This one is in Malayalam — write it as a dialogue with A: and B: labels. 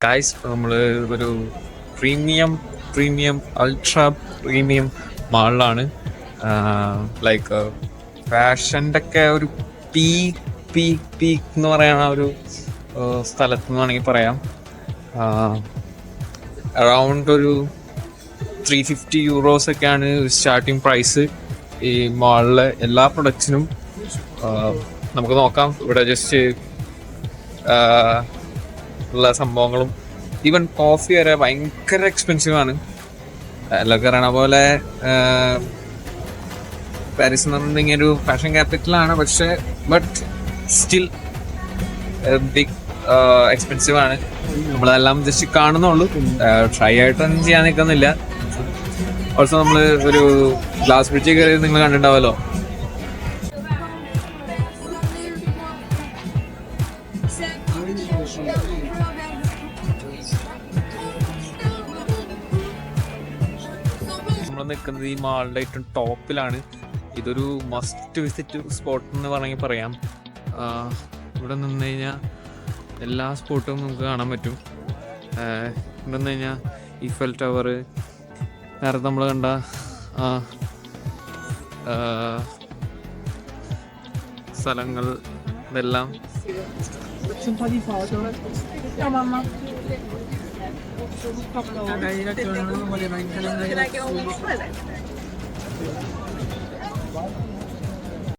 A: ഗായ്സ് നമ്മൾ ഒരു പ്രീമിയം പ്രീമിയം അൾട്രാ പ്രീമിയം മാളിലാണ് ലൈക്ക് ഫാഷന്റെ ഒക്കെ ഒരു പീക്ക് പീക്ക് പീക്ക് എന്ന് പറയുന്ന ഒരു സ്ഥലത്ത് നിന്ന് വേണമെങ്കിൽ പറയാം. അറൗണ്ട് ഒരു ത്രീ ഫിഫ്റ്റി യൂറോസ് ഒക്കെയാണ് സ്റ്റാർട്ടിങ് പ്രൈസ് ഈ മാളിലെ എല്ലാ പ്രൊഡക്ട്സിനും നമുക്ക് നോക്കാം. ഇവിടെ ജസ്റ്റ് ഉള്ള സംഭവങ്ങളും. ഈവൻ കോഫി വരെ ഭയങ്കര എക്സ്പെൻസീവാണ് എല്ലാവർക്കും അറിയണ പോലെ പാരീസ് എന്ന് പറഞ്ഞിട്ടുണ്ടെങ്കിൽ ഒരു ഫാഷൻ ക്യാപിറ്റലാണ് പക്ഷേ ബട്ട് സ്റ്റിൽ ബിഗ് എക്സ്പെൻസീവ് ആണ്. നമ്മളതെല്ലാം ജസ്റ്റ് കാണുന്നുള്ളൂ. ട്രൈ ആയിട്ടൊന്നും ചെയ്യാൻ നിൽക്കുന്നില്ല. ഓൾസോ നമ്മൾ ഒരു ഗ്ലാസ് ബ്രിഡ്ജ് കയറി നിങ്ങൾ കണ്ടിട്ടുണ്ടാവല്ലോ. നമ്മൾ നിൽക്കുന്നത് ഈ മാളിന്റെ ഏറ്റവും ടോപ്പിലാണ്. ഇതൊരു മസ്റ്റ് വിസിറ്റ് സ്പോട്ട് എന്ന് വേണമെങ്കിൽ പറയാം. ഇവിടെ നിന്ന് കഴിഞ്ഞാൽ എല്ലാ സ്പോട്ടും നമുക്ക് കാണാൻ പറ്റും. നിന്ന് കഴിഞ്ഞാൽ ഈഫൽ ടവർ നേരത്തെ നമ്മൾ കണ്ട ആ, സ്ഥലങ്ങൾ ഇതെല്ലാം.